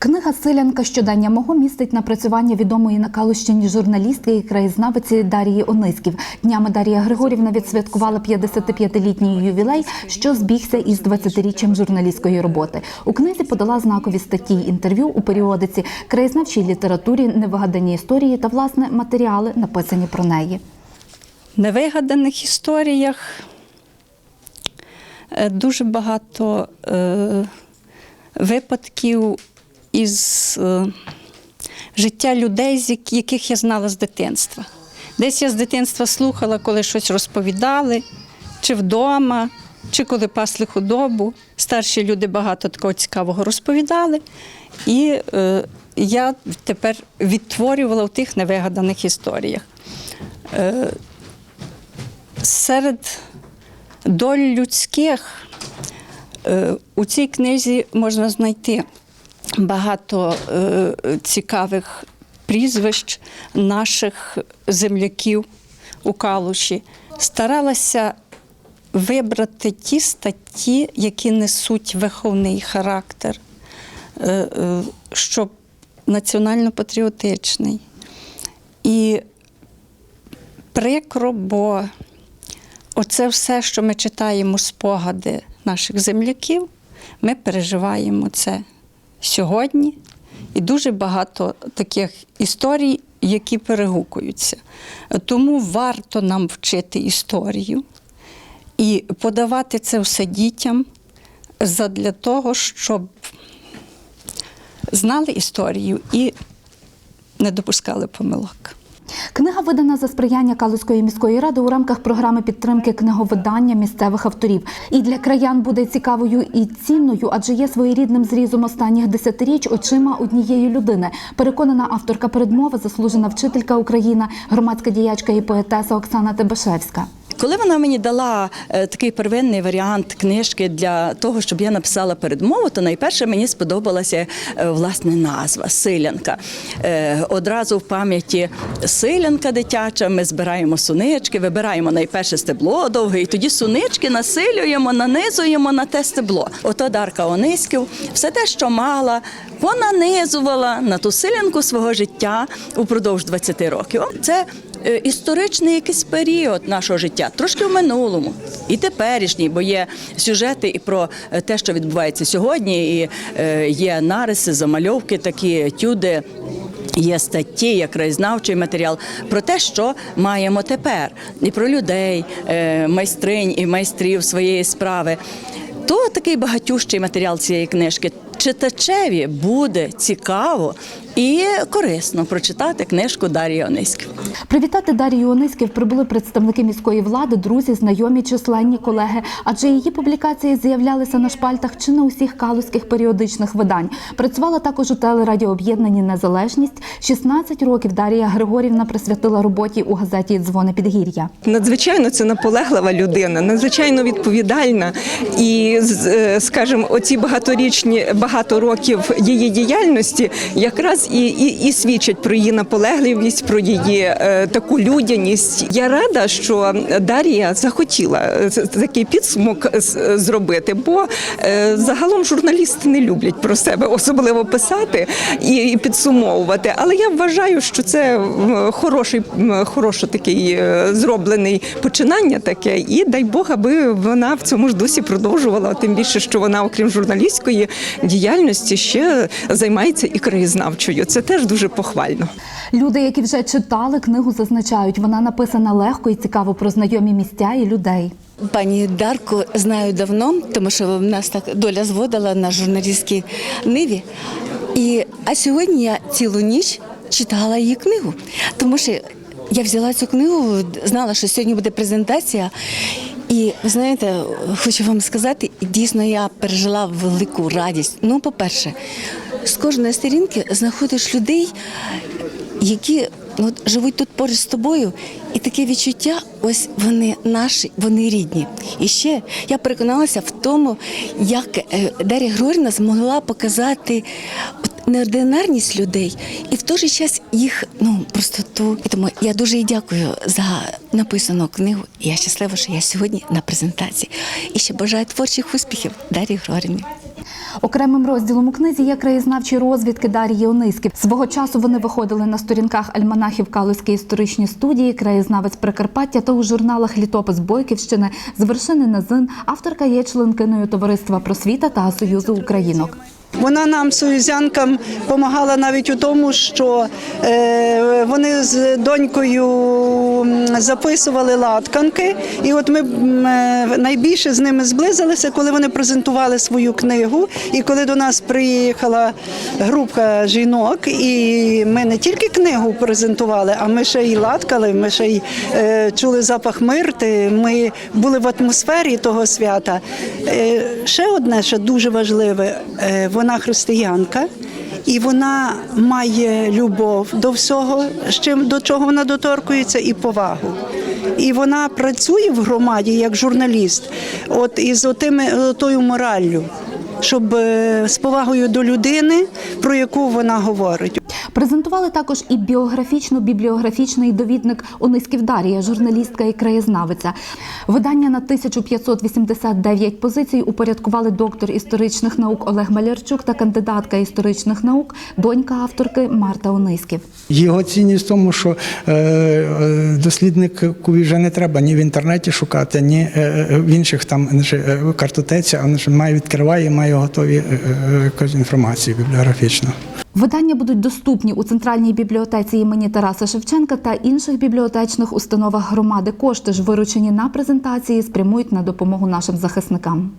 Книга Силянка щодання мого містить напрацювання відомої на Калущині журналістки і краєзнавиці Дарії Ониськів. Днями Дарія Григорівна відсвяткувала 55-літній ювілей, що збігся із 20-річчям журналістської роботи. У книзі подала знакові статті інтерв'ю у періодиці краєзнавчій літературі, невигадані історії та власне матеріали, написані про неї. невигаданих історіях е, дуже багато е, випадків із е, життя людей, яких я знала з дитинства. Десь я з дитинства слухала, коли щось розповідали, чи вдома, чи коли пасли худобу. Старші люди багато такого цікавого розповідали. І е, я тепер відтворювала в тих невигаданих історіях серед доль людських е, у цій книзі можна знайти багато е, цікавих прізвищ наших земляків у Калуші. Старалася вибрати ті статті, які несуть виховний характер, е, е, щоб національно-патріотичний. І прикро, бо оце все, що ми читаємо спогади наших земляків, ми переживаємо це сьогодні. І дуже багато таких історій, які перегукуються. Тому варто нам вчити історію і подавати це все дітям задля того, щоб знали історію і не допускали помилок. Книга видана за сприяння Калузької міської ради у рамках програми підтримки книговидання місцевих авторів. І для краян буде цікавою і цінною, адже є своєрідним зрізом останніх десятиріч очима однієї людини. Переконана авторка передмови, заслужена вчителька Україна, громадська діячка і поетеса Оксана Тебешевська. Коли вона мені дала е, такий первинний варіант книжки для того, щоб я написала передмову, то найперше мені сподобалася е, власне назва Силянка. Е, Одразу в пам'яті Силянка дитяча. Ми збираємо сунички, вибираємо найперше стебло довге, і тоді сунички насилюємо, нанизуємо на те стебло. Ото Дарка Ониськів, все те, що мала, понанизувала на ту силянку свого життя упродовж 20 років. Це історичний якийсь період нашого життя, трошки в минулому і теперішній, бо є сюжети і про е, те, що відбувається сьогодні, і е, є нариси, замальовки, такі етюди. Є статті, є краєзнавчий матеріал про те, що маємо тепер, і про людей, е, майстринь і майстрів своєї справи. То такий багатющий матеріал цієї книжки. Читачеві буде цікаво і корисно прочитати книжку Дар'ї Ониськів. Привітати Дарію Ониськів прибули представники міської влади, друзі, знайомі, численні колеги. Адже її публікації з'являлися на шпальтах чи не усіх калузьких періодичних видань. Працювала також у телерадіооб'єднанні Незалежність. 16 років Дарія Григорівна присвятила роботі у газеті Дзвони Підгір'я. Надзвичайно це наполеглива людина, надзвичайно відповідальна. І, е, скажімо, оці багаторічні багато років її діяльності якраз і, і, і свідчать про її наполегливість, про її е, таку людяність. Я рада, що Дар'я захотіла е, такий підсумок е, зробити, бо е, загалом журналісти не люблять про себе особливо писати і, і підсумовувати. Але я вважаю, що це хороший, м, хороший такий е, зроблений починання таке. І дай Бог, аби вона в цьому ж дусі продовжувала. Тим більше, що вона, окрім журналістської діяльності, ще займається і краєзнавчою. Це теж дуже похвально. Люди, які вже читали книгу, зазначають, вона написана легко і цікаво про знайомі місця і людей. Пані Дарку знаю давно, тому що в нас так доля зводила на журналістській ниві. І, а сьогодні я цілу ніч читала її книгу, тому що я взяла цю книгу, знала, що сьогодні буде презентація. І ви знаєте, хочу вам сказати, дійсно я пережила велику радість. Ну, по-перше, з кожної сторінки знаходиш людей, які ну, от живуть тут поруч з тобою, і таке відчуття, ось вони наші, вони рідні. І ще я переконалася в тому, як е, Дар'я Григорівна змогла показати неординарність людей і в той же час їх ну простоту. І тому я дуже їй дякую за написану книгу. Я щаслива, що я сьогодні на презентації. І ще бажаю творчих успіхів Дар'ї Григорівні. Окремим розділом у книзі є краєзнавчі розвідки Дар'ї Ониськів. Свого часу вони виходили на сторінках альманахів Калузької історичні студії, краєзнавець Прикарпаття та у журналах Літопис Бойківщини з вершини на зин. Авторка є членкиною товариства просвіта та Союзу Українок. Вона нам, союзянкам, допомагала навіть у тому, що е, вони з донькою записували латканки. І от ми е, найбільше з ними зблизилися, коли вони презентували свою книгу. І коли до нас приїхала група жінок, і ми не тільки книгу презентували, а ми ще й латкали, ми ще й е, чули запах мирти. Ми були в атмосфері того свята. Е, ще одне, що дуже важливе, вона християнка. І вона має любов до всього, з чим до чого вона доторкується, і повагу. І вона працює в громаді як журналіст, от із отими тою мораллю, щоб е, з повагою до людини, про яку вона говорить. Презентували також і біографічно-бібліографічний довідник Ониськів Дар'я, журналістка і краєзнавиця. Видання на 1589 позицій упорядкували доктор історичних наук Олег Малярчук та кандидатка історичних наук, донька авторки Марта Ониськів. Його цінність в тому, що е, е, вже не треба ні в інтернеті шукати, ні е, в інших там картотеці, а має відкриває, має готові якусь інформацію бібліографічну. Видання будуть доступні у центральній бібліотеці імені Тараса Шевченка та інших бібліотечних установах громади. Кошти ж виручені на презентації спрямують на допомогу нашим захисникам.